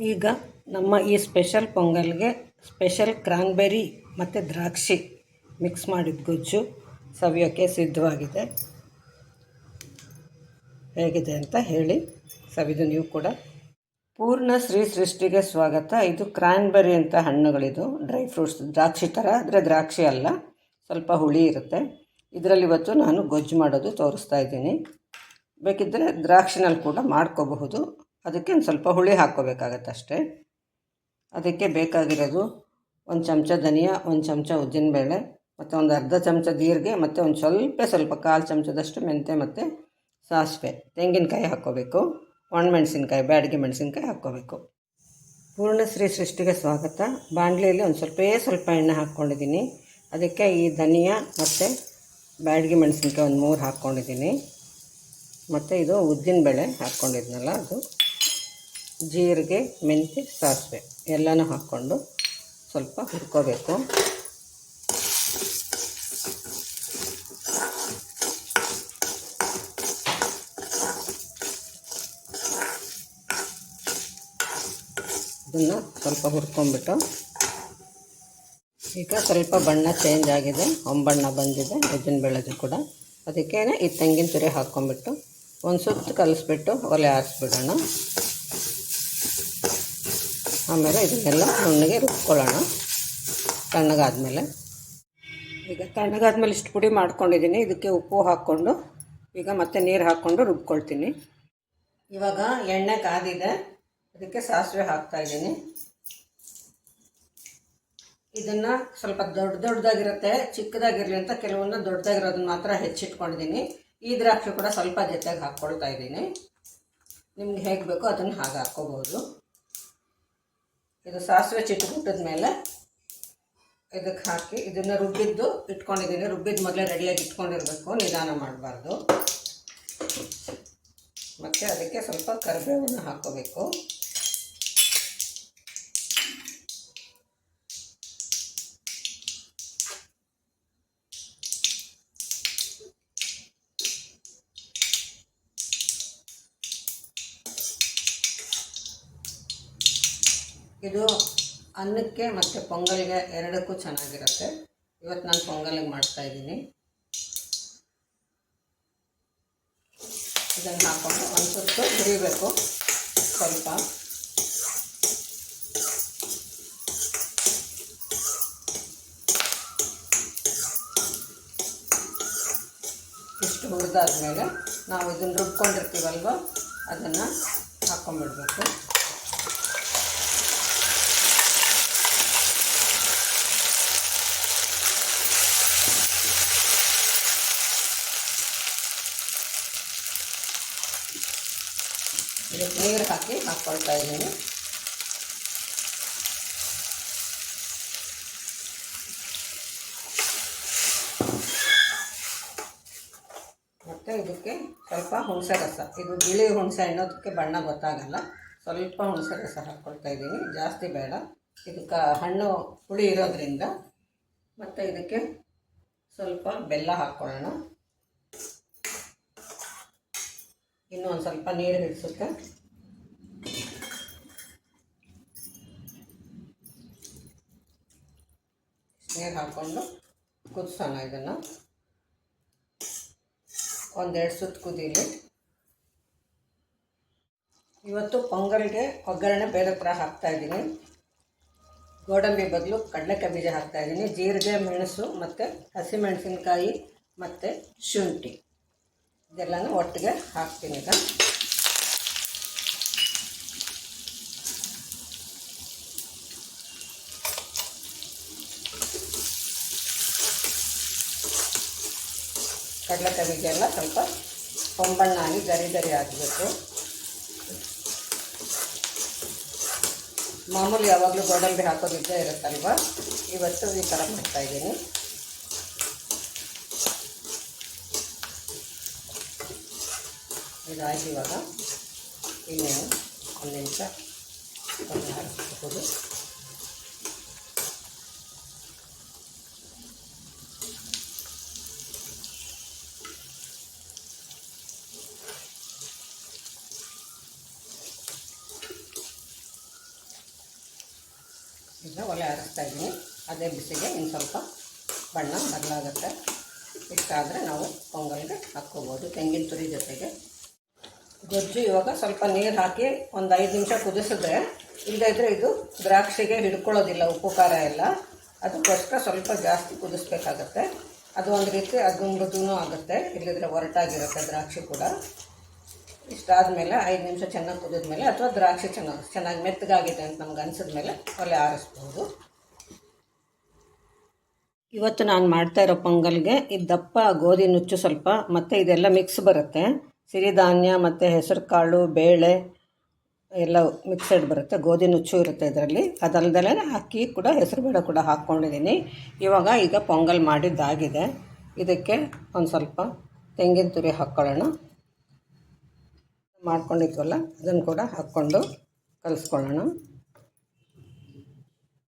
ಈಗ ನಮ್ಮ ಈ ಸ್ಪೆಷಲ್ ಪೊಂಗಲ್ಗೆ ಸ್ಪೆಷಲ್ ಕ್ರಾನ್ಬೆರಿ ಮತ್ತು ದ್ರಾಕ್ಷಿ ಮಿಕ್ಸ್ ಮಾಡಿದ ಗೊಜ್ಜು ಸವಿಯೋಕ್ಕೆ ಸಿದ್ಧವಾಗಿದೆ. ಹೇಗಿದೆ ಅಂತ ಹೇಳಿ ಸವಿದು ನೀವು ಕೂಡ. ಪೂರ್ಣ ಶ್ರೀ ಸೃಷ್ಟಿಗೆ ಸ್ವಾಗತ. ಇದು ಕ್ರಾನ್ಬೆರಿ ಅಂತ ಹಣ್ಣುಗಳಿದು, ಡ್ರೈ ಫ್ರೂಟ್ಸ್, ದ್ರಾಕ್ಷಿ ಥರ ಆದರೆ ದ್ರಾಕ್ಷಿ ಅಲ್ಲ, ಸ್ವಲ್ಪ ಹುಳಿ ಇರುತ್ತೆ. ಇದರಲ್ಲಿ ಇವತ್ತು ನಾನು ಗೊಜ್ಜು ಮಾಡೋದು ತೋರಿಸ್ತಾ ಇದ್ದೀನಿ. ಬೇಕಿದ್ದರೆ ದ್ರಾಕ್ಷಿನಲ್ಲಿ ಕೂಡ ಮಾಡ್ಕೋಬಹುದು. ಅದಕ್ಕೆ ಒಂದು ಸ್ವಲ್ಪ ಹುಳಿ ಹಾಕ್ಕೋಬೇಕಾಗತ್ತೆ ಅಷ್ಟೇ. ಅದಕ್ಕೆ ಬೇಕಾಗಿರೋದು ಒಂದು ಚಮಚ ಧನಿಯಾ, ಒಂದು ಚಮಚ ಉದ್ದಿನಬೇಳೆ ಮತ್ತು ಒಂದು ಅರ್ಧ ಚಮಚ ಜೀರಿಗೆ ಮತ್ತು ಒಂದು ಸ್ವಲ್ಪ ಸ್ವಲ್ಪ ಕಾಲು ಚಮಚದಷ್ಟು ಮೆಂತೆ ಮತ್ತು ಸಾಸಿವೆ. ತೆಂಗಿನಕಾಯಿ ಹಾಕ್ಕೋಬೇಕು. ಒಣಮೆಣಸಿನ್ಕಾಯಿ, ಬ್ಯಾಡಿಗೆ ಮೆಣಸಿನ್ಕಾಯಿ ಹಾಕ್ಕೋಬೇಕು. ಪೂರ್ಣಶ್ರೀ ಸೃಷ್ಟಿಗೆ ಸ್ವಾಗತ. ಬಾಣಲೆಯಲ್ಲಿ ಒಂದು ಸ್ವಲ್ಪ ಸ್ವಲ್ಪ ಎಣ್ಣೆ ಹಾಕ್ಕೊಂಡಿದ್ದೀನಿ. ಅದಕ್ಕೆ ಈ ಧನಿಯಾ ಮತ್ತು ಬ್ಯಾಡಿಗೆ ಮೆಣಸಿನ್ಕಾಯಿ ಒಂದು ಮೂರು ಹಾಕ್ಕೊಂಡಿದ್ದೀನಿ. ಮತ್ತು ಇದು ಉದ್ದಿನ ಬೇಳೆ ಹಾಕ್ಕೊಂಡಿದ್ನಲ್ಲ ಅದು. ಜೀರಿಗೆ ಮೆಂತ್ಯ ಸಾಸಿವೆ ಎಲ್ಲನೂ ಹಾಕ್ಕೊಂಡು ಸ್ವಲ್ಪ ಹುರ್ಕೋಬೇಕು. ಇದನ್ನು ಸ್ವಲ್ಪ ಹುರ್ಕೊಂಬಿಟ್ಟು ಈಗ ಸ್ವಲ್ಪ ಬಣ್ಣ ಚೇಂಜ್ ಆಗಿದೆ, ಒಂಬಣ್ಣ ಬಂದಿದೆ ಉದ್ದಿನಬೇಳೆದು ಕೂಡ. ಅದಕ್ಕೇನೆ ಈ ತೆಂಗಿನ ತುರಿ ಹಾಕ್ಕೊಂಬಿಟ್ಟು ಒಂದು ಸುತ್ತು ಕಲಿಸ್ಬಿಟ್ಟು ಒಲೆ ಆರಿಸ್ಬಿಡೋಣ. ಆಮೇಲೆ ಇದನ್ನೆಲ್ಲ ನುಣ್ಣಗೆ ರುಬ್ಕೊಳ್ಳೋಣ. ತಣ್ಣಗಾದ್ಮೇಲೆ. ಈಗ ತಣ್ಣಗಾದ್ಮೇಲೆ ಇಷ್ಟು ಪುಡಿ ಮಾಡ್ಕೊಂಡಿದ್ದೀನಿ. ಇದಕ್ಕೆ ಉಪ್ಪು ಹಾಕ್ಕೊಂಡು, ಈಗ ಮತ್ತೆ ನೀರು ಹಾಕ್ಕೊಂಡು ರುಬ್ಕೊಳ್ತೀನಿ. ಇವಾಗ ಎಣ್ಣೆ ಕಾದಿದೆ. ಅದಕ್ಕೆ ಸಾಸಿವೆ ಹಾಕ್ತಾಯಿದ್ದೀನಿ ಇದನ್ನು ಸ್ವಲ್ಪ ದೊಡ್ಡ ದೊಡ್ಡದಾಗಿರುತ್ತೆ, ಚಿಕ್ಕದಾಗಿರಲಿ ಅಂತ ಕೆಲವೊಂದು ದೊಡ್ಡದಾಗಿರೋದನ್ನ ಮಾತ್ರ ಹೆಚ್ಚಿಟ್ಕೊಂಡಿದ್ದೀನಿ. ಈ ದ್ರಾಕ್ಷಿ ಕೂಡ ಸ್ವಲ್ಪ ಜೊತೆಗೆ ಹಾಕ್ಕೊಳ್ತಾ ಇದ್ದೀನಿ. ನಿಮ್ಗೆ ಹೇಗೆ ಬೇಕೋ ಅದನ್ನು ಹಾಗೆ ಹಾಕ್ಕೋಬೋದು. ಇದು ಸಾಸಿವೆ ಚಿಟ್ಬಿಟ್ಟಿದ ಮೇಲೆ ಇದಕ್ಕೆ ಹಾಕಿ ಇದನ್ನು ರುಬ್ಬಿದ್ದು ಇಟ್ಕೊಂಡಿದ್ದೀನಿ. ರುಬ್ಬಿದ ಮೊದಲೇ ರೆಡಿಯಾಗಿ ಇಟ್ಕೊಂಡಿರಬೇಕು. ನಿಧಾನ ಮಾಡಬಾರ್ದು. ಮತ್ತು ಅದಕ್ಕೆ ಸ್ವಲ್ಪ ಕರಿಬೇವನ್ನು ಹಾಕ್ಕೋಬೇಕು ಇದು ಅನ್ನಕ್ಕೆ ಮತ್ತು ಪೊಂಗಲ್ಗೆ ಎರಡಕ್ಕೂ ಚೆನ್ನಾಗಿರುತ್ತೆ. ಇವತ್ತು ನಾನು ಪೊಂಗಲ್ಗೆ ಮಾಡ್ತಾಯಿದ್ದೀನಿ ಇದನ್ನು ಹಾಕೊಂಡು ಒಂದು ಸುತ್ತು ಹುರಿಬೇಕು. ಸ್ವಲ್ಪ. ಇಷ್ಟು ಹುರಿದಾದ್ಮೇಲೆ ನಾವು ಇದನ್ನು ರುಬ್ಕೊಂಡಿರ್ತೀವಲ್ವ? ಅದನ್ನು ಹಾಕ್ಕೊಂಬಿಡ್ಬೇಕು ಇದಕ್ಕೆ ನೀರು ಹಾಕಿ ಹಾಕ್ಕೊಳ್ತಾ ಇದ್ದೀನಿ. ಮತ್ತು ಇದಕ್ಕೆ ಸ್ವಲ್ಪ ಹುಣಸೆ ರಸ. ಇದು ಬಿಳಿ ಹುಣಸೆ ಅನ್ನೋದಕ್ಕೆ ಬಣ್ಣ ಗೊತ್ತಾಗಲ್ಲ. ಸ್ವಲ್ಪ ಹುಣಸೆ ರಸ ಹಾಕ್ಕೊಳ್ತಾ ಇದ್ದೀನಿ. ಜಾಸ್ತಿ ಬೇಡ. ಇದಕ್ಕೆ ಹಣ್ಣು ಹುಳಿ ಇರೋದ್ರಿಂದ ಮತ್ತು ಇದಕ್ಕೆ ಸ್ವಲ್ಪ ಬೆಲ್ಲ ಹಾಕ್ಕೊಳ್ಳೋಣ. ಇನ್ನೂ ಒಂದು ಸ್ವಲ್ಪ ನೀರು ಹಿಡಿಸುತ್ತೆ? ನೀರು ಹಾಕ್ಕೊಂಡು ಕುದಿಸೋಣ ಇದನ್ನು. ಒಂದೆರಡು ಸುತ್ತು ಕುದೀಲಿ. ಇವತ್ತು ಪೊಂಗಲ್ಗೆ ಒಗ್ಗರಣೆ ಬೇರೆ ಥರ ಹಾಕ್ತಾಯಿದ್ದೀನಿ ಗೋಡಂಬಿ ಬದಲು ಕಡಲೆಕಾಯಿ ಬೀಜ ಹಾಕ್ತಾಯಿದ್ದೀನಿ ಜೀರಿಗೆ, ಮೆಣಸು ಮತ್ತು ಹಸಿಮೆಣಸಿನಕಾಯಿ ಮತ್ತು ಶುಂಠಿ. ಇದೆಲ್ಲನೂ ಒಟ್ಟಿಗೆ ಹಾಕ್ತೀನಿ ಈಗ. ಕಡಲೆಕಾಯಿ ಬೀಜ ಎಲ್ಲ ಸ್ವಲ್ಪ ಹೊಂಬಣ್ಣಾಗಿ ಗರಿ ಗರಿ ಆಗಬೇಕು. ಮಾಮೂಲಿ ಯಾವಾಗಲೂ ಗೋಡಂಬಿ ಹಾಕೋದಿದ್ದೇ ಇರುತ್ತಲ್ವ? ಇವತ್ತು ಈ ಥರ ಮಾಡ್ತಾಯಿದ್ದೀನಿ ಇದಾಗಿ ಇವಾಗ ಇನ್ನೇನು ಒಂದು ನಿಮಿಷ ಹಾಕಬಹುದು ಈಗ ಒಲೆ ಆರಿಸ್ತಾ ಇದ್ದೀನಿ. ಅದೇ ಬಿಸಿಗೆ ಇನ್ನು ಸ್ವಲ್ಪ ಬಣ್ಣ ಬದಲಾಗುತ್ತೆ. ಇಷ್ಟಾದರೆ ನಾವು ಪೊಂಗಲ್ಗೆ ಹಾಕ್ಕೋಬೋದು. ತೆಂಗಿನ ತುರಿ ಜೊತೆಗೆ ಗೊಜ್ಜು ಇವಾಗ ಸ್ವಲ್ಪ ನೀರು ಹಾಕಿ ಒಂದು ಐದು ನಿಮಿಷ ಕುದಿಸಿದ್ರೆ ಇಲ್ಲದಿದ್ದರೆ ಇದು ದ್ರಾಕ್ಷಿಗೆ ಹಿಡ್ಕೊಳ್ಳೋದಿಲ್ಲ, ಉಪ್ಪು, ಖಾರ ಎಲ್ಲ. ಅದಕ್ಕೋಸ್ಕರ ಸ್ವಲ್ಪ ಜಾಸ್ತಿ ಕುದಿಸ್ಬೇಕಾಗತ್ತೆ. ಅದು ಒಂದು ರೀತಿ ಅದು ಆಗುತ್ತೆ ಇಲ್ಲದಿದ್ರೆ ಒರಟಾಗಿರುತ್ತೆ ದ್ರಾಕ್ಷಿ ಕೂಡ. ಇಷ್ಟಾದಮೇಲೆ ಐದು ನಿಮಿಷ ಚೆನ್ನಾಗಿ ಕುದಿದ್ಮೇಲೆ ಅಥವಾ ದ್ರಾಕ್ಷಿ ಚೆನ್ನಾಗಿ ಚೆನ್ನಾಗಿ ಮೆತ್ತಗಾಗಿದೆ ಅಂತ ನಮ್ಗೆ ಅನಿಸಿದ್ಮೇಲೆ ಒಲೆ ಆರಿಸ್ಬೋದು ಇವತ್ತು ನಾನು ಮಾಡ್ತಾ ಇರೋ ಪೊಂಗಲ್ಗೆ ಈ ದಪ್ಪ ಗೋಧಿ ನುಚ್ಚು ಸ್ವಲ್ಪ ಮತ್ತು ಇದೆಲ್ಲ ಮಿಕ್ಸ್ ಬರುತ್ತೆ. ಸಿರಿಧಾನ್ಯ ಮತ್ತು ಹೆಸರು ಕಾಳು ಬೇಳೆ ಎಲ್ಲ ಮಿಕ್ಸಡ್ ಬರುತ್ತೆ. ಗೋಧಿ ನುಚ್ಚು ಇರುತ್ತೆ ಇದರಲ್ಲಿ. ಅದಲ್ದಲೇ ಅಕ್ಕಿ ಕೂಡ ಹೆಸರುಬೇಳೆ ಕೂಡ ಹಾಕ್ಕೊಂಡಿದ್ದೀನಿ. ಇವಾಗ ಈಗ ಪೊಂಗಲ್ ಮಾಡಿದ್ದಾಗಿದೆ. ಇದಕ್ಕೆ ಒಂದು ಸ್ವಲ್ಪ ತೆಂಗಿನ ತುರಿ ಹಾಕ್ಕೊಳ್ಳೋಣ ಮಾಡ್ಕೊಂಡಿದ್ವಲ್ಲ, ಅದನ್ನು ಕೂಡ ಹಾಕ್ಕೊಂಡು ಕಲಿಸ್ಕೊಳ್ಳೋಣ.